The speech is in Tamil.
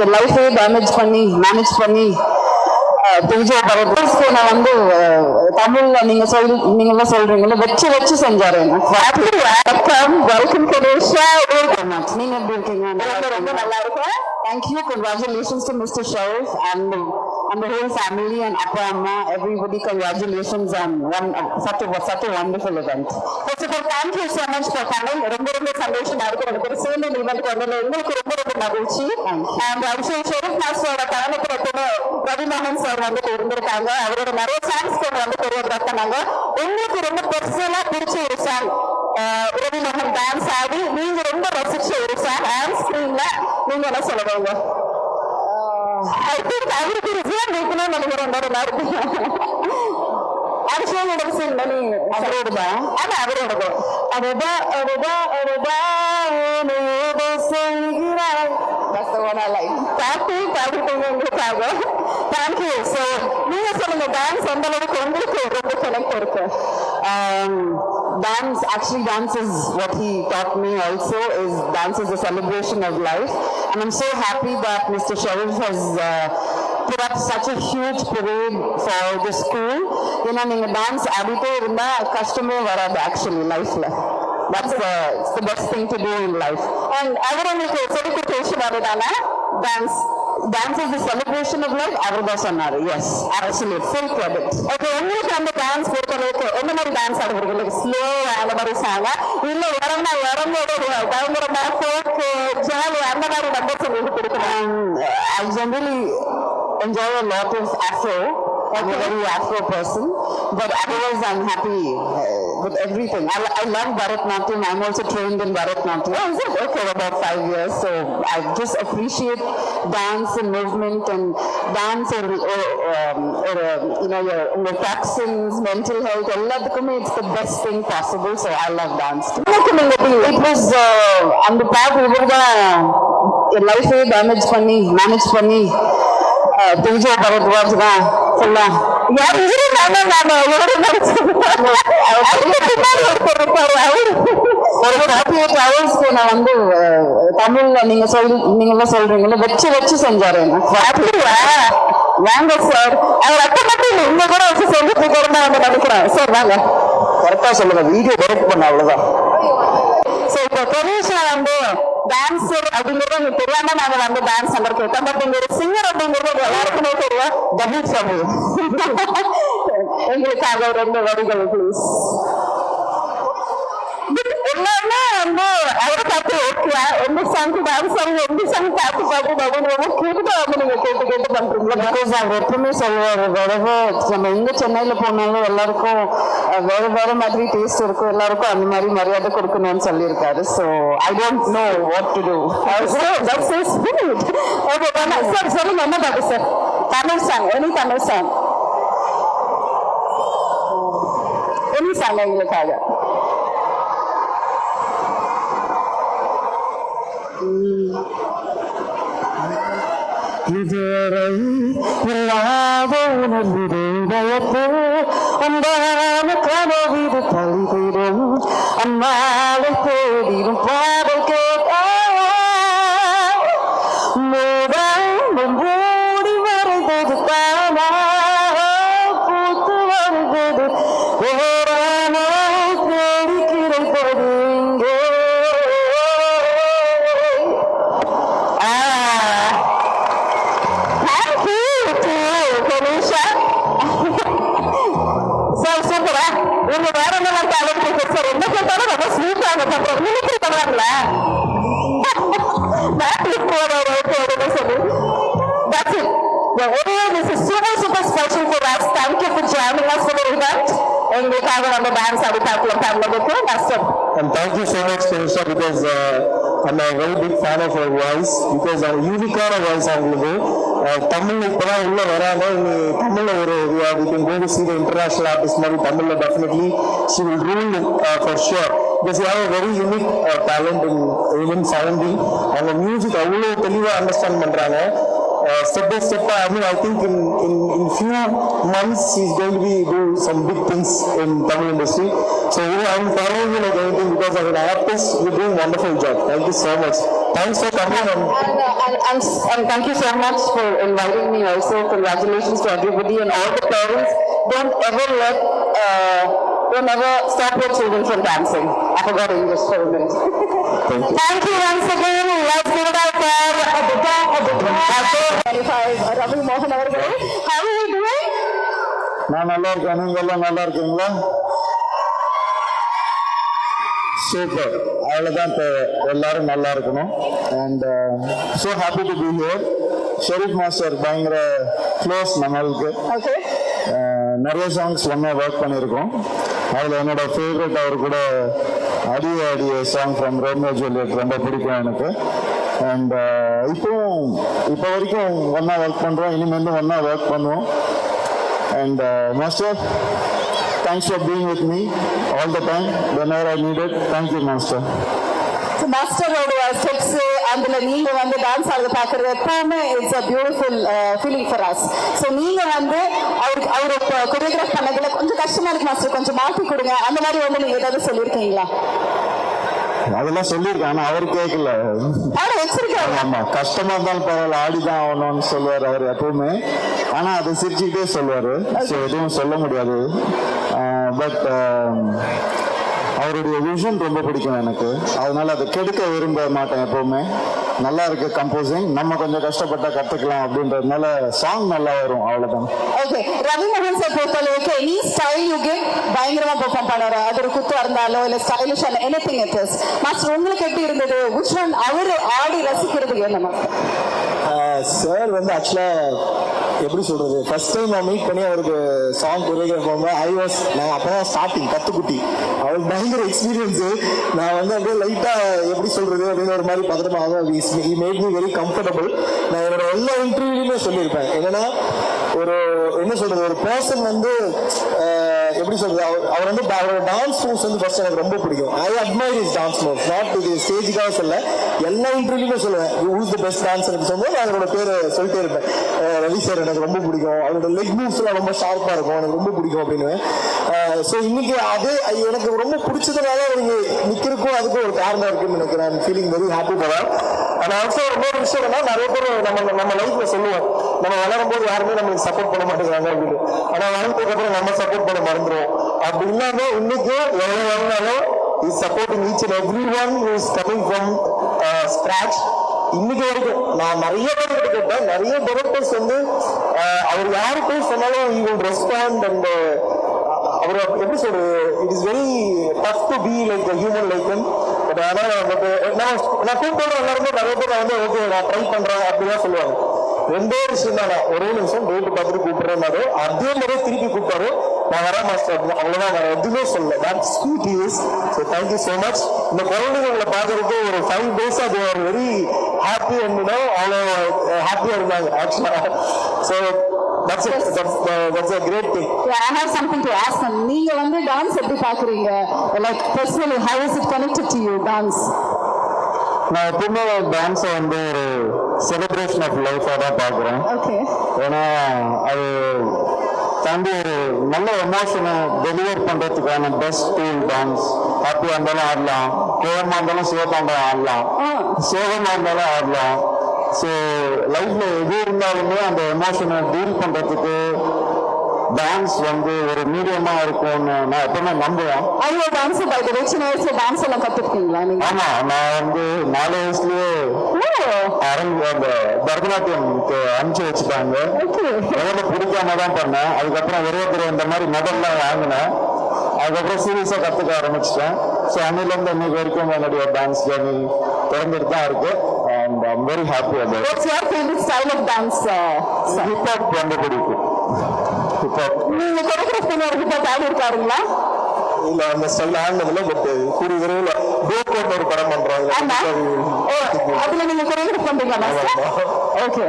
என் லைஃபே டேமேஜ் பண்ணி மேனேஜ் பண்ணி விஜய் பரத் நான் வந்து தமிழ்ல நீங்க சொல் நீங்க எல்லாம் சொல்றீங்கல்ல வச்சு வச்சு செஞ்சாரு நீங்க எப்படி இருக்கீங்க? ரொம்ப நல்லா இருக்கேன் thank you congratulations to mister Sherif and and the whole family and அப்பா அம்மா everybody congratulations on one such a such a wonderful event. First of all thank you so much for coming. ரொம்ப ரொம்ப சந்தோஷமா இருக்கு. எனக்கு ஒரு சேர்ந்து ஈவெண்ட் வந்ததுல எங்களுக்கு ரொம்ப ரொம்ப மகிழ்ச்சி. And also ஷெரீஃப் மாஸ்டரோட கவனத்துல எப்பவுமே ரவிமோகன் சார் வந்து இருந்திருக்காங்க. அவரோட நிறைய சாங்ஸ் வந்து கொரியோகிராஃப் பண்ணாங்க உங்களுக்கு ரொம்ப பர்சனலா பிடிச்ச ஒரு சாங் ரவிமோகன் டான்ஸ் ஆடி நீங்க ரொம்ப ரசிச்ச ஒரு சாங் ஆன் ஸ்கிரீன்ல நீங்க என்ன சொல்லுவாங்க ஐ திங்க் அவருக்கு ரிசைன் வைக்கணும்னு நினைக்கிறேன் ஒரு நாள் அபிஷேக் நடக்கும் அது அவரோடது அதுதான் அதுதான் அதுதான் ஏதோ பாட்டு பாடிட்டீங்க உங்களுக்காக தேங்க்யூ ஸோ நீங்க சொல்லுங்க டான்ஸ் எந்த அளவுக்கு உங்களுக்கு ரொம்ப கனெக்ட் இருக்கு dance actually dance is what he taught me also is dance is a celebration of life and i'm so happy that mr sharif has uh, put up such a huge parade for the school ஏன்னா நீங்க டான்ஸ் ஆடிட்டே இருந்தா கஷ்டமே வராது ஆக்சுவலி லைஃப்ல that's the it's the best thing to do in life and அவர் உங்களுக்கு சொல்லி கொடுத்த விஷயம் அதுதானே Dance dance is the celebration of life அவர் தான் சொன்னாரு yes absolute full credit okay உங்களுக்கு அந்த டான்ஸ் பொறுத்தளவுக்கு எந்த மாதிரி டான்ஸ் ஆடுவீங்க லைக் ஸ்லோ அந்த மாதிரி சாங்கா இல்ல இறங்கினா இறங்கோட பயங்கரமா ஃபோக்கு ஜாலி அந்த மாதிரி நம்பர்ஸ் உங்களுக்கு கொடுக்கணும் I generally enjoy a lot of afro. I'm a very afro person but otherwise I'm happy uh, with everything I, I love Bharatnatyam I'm also trained in Bharatnatyam oh, is it? okay about five years so I just appreciate dance and movement and dance or, or, um, or uh, you know your, your toxins mental health எல்லாத்துக்குமே it's the best thing possible so I love dance it was uh, அந்த பாட்டு இவர்தான் என் லைஃபே டேமேஜ் பண்ணி மேனேஜ் பண்ணி விஜய் பரத்வாஜ் தான் சொல்ல நான் வந்து தமிழ்ல நீங்க சொல் நீங்க எல்லாம் சொல்றீங்கல்ல வச்சு வச்சு செஞ்சாரு வாங்க. சார் அவர் அப்ப மட்டும் இல்ல, இங்க கூட வச்சு செஞ்சுட்டு இருக்கிறதா வந்து நினைக்கிறேன் சார் வாங்க கரெக்டா சொல்லுங்க. வீடியோ டைரக்ட் பண்ண அவ்வளவுதான் சோ இப்போ பெரியஷா வந்து டான்ஸர் அப்படிங்கறது உங்களுக்கு தெரியாம நாங்க வந்து டான்ஸ் நம்பர் கேட்டோம் பட் நீங்க ஒரு சிங்கர் அப்படிங்கிறது உங்க எல்லாருக்குமே தெரியும் டபுள் சமூக எங்களுக்காக ரெண்டு வரிகள் ப்ளீஸ் எல்லாமே வந்து அவரை பார்த்து எந்த சாங் டான்ஸ் ஆகுது எந்த சாங் பார்த்து பார்த்து அப்படின்னு கேட்டு வந்து நீங்க கேட்டு கேட்டு பண்றீங்களா பிகாஸ் அவர் எப்பவுமே சொல்லுவாரு வேறவே நம்ம எங்க சென்னையில போனாலும் எல்லாருக்கும் வேற வேற மாதிரி டேஸ்ட் இருக்கும் எல்லாருக்கும் அந்த மாதிரி மரியாதை கொடுக்கணும்னு சொல்லியிருக்காரு so I don't know what to do okay sir சொல்லுங்க என்ன பாட்டு sir Tamil song any Tamil song any song எங்களுக்காக இதுவரை இல்லாத உணர்வு பயத்து கனவிடு தந்திடும் தழுவிடும் அம்மாவை தேடிடும் பாடல் ரொம்ப ஸ்வீட்டா பண்றோம் மிமிக்ரி பண்ணுவாங்களா That's it. Well, anyway, this is super, super special for us. Thank you for joining us for the event. எங்களுக்காக நம்ம டான்ஸ் ஆடி பார்க்கலாம் பண்ணதுக்கு நஷ்டம் And thank you so much, Tenisha, because uh, I'm a very big fan of her voice, because uh, யூனிக்கான வாய்ஸ் அவங்களுக்கு uh, தமிழ் இப்போதான் உள்ள வராங்க இனி தமிழ்ல ஒரு we can go to see the international artist மாதிரி தமிழ்ல definitely she will rule uh, for sure because you have a very unique uh, talent in even sounding அவங்க மியூசிக் அவ்வளோ தெளிவாக அண்டர்ஸ்டாண்ட் பண்றாங்க uh, step by step, I mean, I think in, in, in few months he's going to be do some big things in Tamil industry. So you know, I'm following you like anything because as an artist, you're doing wonderful job. Thank you so much. Thanks for coming And, uh, and, and, and thank you so much for inviting me also. Congratulations to everybody and all the parents. Don't ever let, uh, don't ever stop your children from dancing. I forgot English for a minute. Thank you. Thank you once again. Let's give it up for Aditya, Aditya, 25, Ravi Mohan Avargal. How are you doing? நான் நல்லா இருக்கேன் நீங்க எல்லாம் நல்லா இருக்கீங்களா சூப்பர் அவ்வளோதான் தேவை எல்லாரும் நல்லா இருக்கணும் uh, and so happy to be here Sherif master பயங்கர க்ளோஸ் நம்மளுக்கு நிறைய சாங்ஸ் ஒன்றா ஒர்க் பண்ணியிருக்கோம் அதில் என்னோட ஃபேவரட் அவர் கூட அடிய அடிய சாங் ஃப்ரம் ரோமியோ ஜூலியட் ரொம்ப பிடிக்கும் எனக்கு. அண்ட் uh, இப்போவும் இப்போ வரைக்கும் ஒன்றா ஒர்க் பண்ணுறோம் இனிமேலும் ஒன்றா ஒர்க் பண்ணுவோம். And master thanks for being with me all the time when I needed thank you master மாஸ்டரோட steps அதுல நீங்க வந்து டான்ஸ் ஆடுறது பாக்குறது எப்பவுமே it's a beautiful feeling for us so நீங்க வந்து அவருக்கு அவரு கொரியோகிராஃப் பண்ணதுல கொஞ்சம் கஷ்டமா இருக்கு மாஸ்டர் கொஞ்சம் மாற்றி கொடுங்க. அந்த மாதிரி வந்து நீங்க ஏதாவது சொல்லியிருக்கீங்களா? அதெல்லாம் சொல்லியிருக்கேன் ஆனால் அவர் கேட்கல. ஆனா ஆமா கஷ்டமா இருந்தாலும் பரவாயில்ல ஆடிதான் ஆகணும்னு சொல்லுவார் அவர் எப்பவுமே. ஆனா அதை சிரிச்சுக்கிட்டே சொல்லுவாரு. ஸோ எதுவும் சொல்ல முடியாது. பட் அவருடைய விஷன் ரொம்ப பிடிக்கும் எனக்கு. அதனால அதை கெடுக்க விரும்ப மாட்டேன் எப்பவுமே. நல்லா இருக்கு கம்போசிங் நம்ம கொஞ்சம் கஷ்டப்பட்டா கத்துக்கலாம் அப்படின்றதுனால சாங் நல்லா வரும் அவ்வளவுதான். ஓகே ரவி மோகன் சார் பொறுத்தளவுக்கு எனி ஸ்டைல் யூ பயங்கரமா பெர்ஃபார்ம் பண்ணாரு. அது ஒரு குத்து இருந்தாலோ இல்ல stylish any thing it is master உங்களுக்கு எப்படி இருந்தது? அவரு ஆடி ரசிக்கிறது என்ன சார் வந்து ஆக்சுவலா எப்படி சொல்றது? ஃபர்ஸ்ட் டைம் நான் மீட் பண்ணி அவருக்கு சாங் கொரியோகிராஃப் பண்ணும்போது ஐ வாஸ் நான் அப்பதான் ஸ்டார்டிங் கத்துக்குட்டி அவருக்கு பயங்கர எக்ஸ்பீரியன்ஸ் நான் வந்து அப்படியே லைட்டா எப்படி சொல்றது அப்படின்னு ஒரு மாதிரி பதட்டமாக மேட் மீ வெரி கம்ஃபர்டபுள் நான் என்னோட எல்லா இன்டர்வியூலையுமே சொல்லியிருப்பேன். என்னன்னா ஒரு என்ன சொல்றது? ஒரு பர்சன் வந்து எப்படி சொல்றது? அவர் அவர் வந்து அவரோட டான்ஸ் மூவ்ஸ் வந்து ஃபர்ஸ்ட் எனக்கு ரொம்ப பிடிக்கும். I admire is dance moves not இது ஸ்டேஜுக்காக சொல்ல எல்லா இன்டர்வியூலுமே சொல்லுவேன். ஹூஸ் த பெஸ்ட் டான்ஸ் சொல்லும்போது நான் அவரோட பேரை சொல்லிட்டே இருப்பேன். ரவி சார் எனக்கு ரொம்ப பிடிக்கும். அவரோட லெக் மூவ்ஸ் எல்லாம் ரொம்ப ஷார்ப்பா இருக்கும். எனக்கு ரொம்ப பிடிக்கும் அப்படின்னு ஸோ இன்னைக்கு அது எனக்கு ரொம்ப பிடிச்சதுனால அவருக்கு நிற்கிறக்கும் அதுக்கும் ஒரு காரணம் இருக்குன்னு நினைக்கிறேன். Feeling very happy power and also இன்னொரு விஷயம் என்னன்னா நிறைய பேர் நம்ம நம்ம லைஃப்ல சொல்லுவோம் நம்ம வளரும் போது யாருமே நம்மளுக்கு சப்போர்ட் பண்ண மாட்டேங்கிறாங்க அப்படின்னு. ஆனா வளர்ந்ததுக்கு அப்புறம் நம்ம சப்போர்ட் பண்ண மறந்துடுவோம் அப்படி இல்லாம இன்னைக்கு எவ்வளவு வளர்ந்தாலும் is supporting each and every one is coming from scratch இன்னைக்கு வரைக்கும் நான் நிறைய பேர் கிட்ட கேட்டேன் நிறைய டெரக்டர்ஸ் வந்து uh, அவர் யாருக்கும் சொன்னாலும் ஈ வில் ரெஸ்பாண்ட் அண்ட் அவர் எப்படி சொல்றது it is very tough to be like human like அதனால வந்து நான் நான் கூப்பிடுற எல்லாருமே நிறைய பேர் வந்து ஓகே நான் ட்ரை பண்றேன் அப்படிதான் சொல்லுவாங்க. ரெண்டே விஷயம் தான் நான் ஒரே நிமிஷம் டேட்டு பார்த்துட்டு கூப்பிடுறேன்னாரு அதே மாதிரியே திருப்பி கூப்பிட்டாரு. நான் வரேன் மாஸ்டர் அப்படின்னு அவ்வளவுதான் வேற எதுவுமே சொல்லல. That sweet is so thank you so much இந்த குழந்தைங்களை பார்க்கறதுக்கு ஒரு ஃபைவ் டேஸ் அது ஒரு வெரி ஹாப்பி அண்ட் அவ்வளோ ஹாப்பியாக இருந்தாங்க. ஆக்சுவலாக so that's that's a great thing Yeah, I have something to ask them. நீங்க வந்து டான்ஸ் எப்படி பாக்குறீங்க like personally how is it connected to you dance நான் எப்பவுமே டான்ஸை வந்து ஒரு செலிப்ரேஷன் ஆஃப் லைஃபாக தான் பார்க்குறேன். ஓகே ஏன்னா அது தாண்டி ஒரு நல்ல எமோஷனை டெலிவர் பண்ணுறதுக்கான பெஸ்ட் டூல் டான்ஸ் ஹாப்பியாக இருந்தாலும் ஆடலாம். கோவமாக இருந்தாலும் சிவப்பாண்டம் ஆடலாம். சோகமாக இருந்தாலும் ஆடலாம். ஸோ லைஃப்பில் எது இருந்தாலுமே அந்த எமோஷனை டீல் பண்ணுறதுக்கு டான்ஸ் வந்து ஒரு மீடியமாக இருக்கும்னு நான் எப்பவுமே நம்புவேன். ஐயோ டான்ஸ் பை த சின்ன வயசுல டான்ஸ் எல்லாம் கத்துக்கிட்டீங்களா நீங்க? ஆமா நான் வந்து நாலு வயசுலயே அரங்கு அந்த பரதநாட்டியம்க்கு அனுப்பிச்சு வச்சுட்டாங்க. முதல்ல பிடிக்காம தான் பண்ணேன். அதுக்கப்புறம் ஒரே தடவை இந்த மாதிரி மெடல்லாம் வாங்கினேன். அதுக்கப்புறம் சீரியஸாக கற்றுக்க ஆரம்பிச்சிட்டேன். ஸோ அன்னிலேருந்து இன்னைக்கு வரைக்கும் என்னுடைய டான்ஸ் ஜேர்னி தொடர்ந்துட்டு தான் இருக்கு. And I'm very happy about what's your favourite style of dance hip hop ரொம்ப பிடிக்கும் ஹிப்ஹாப் நீங்க கொரியோகிராஃப் பண்ண ஒரு ஹிப் ஆடி இருக்காருங்களா இல்ல அந்த ஸ்டைல் ஆடினதுல பட் கூடிய விரைவில் டோக்கோன்னு ஒரு படம் பண்றாங்க. அதுல நீங்க கொரியோகிராஃப் பண்றீங்களா ஓகே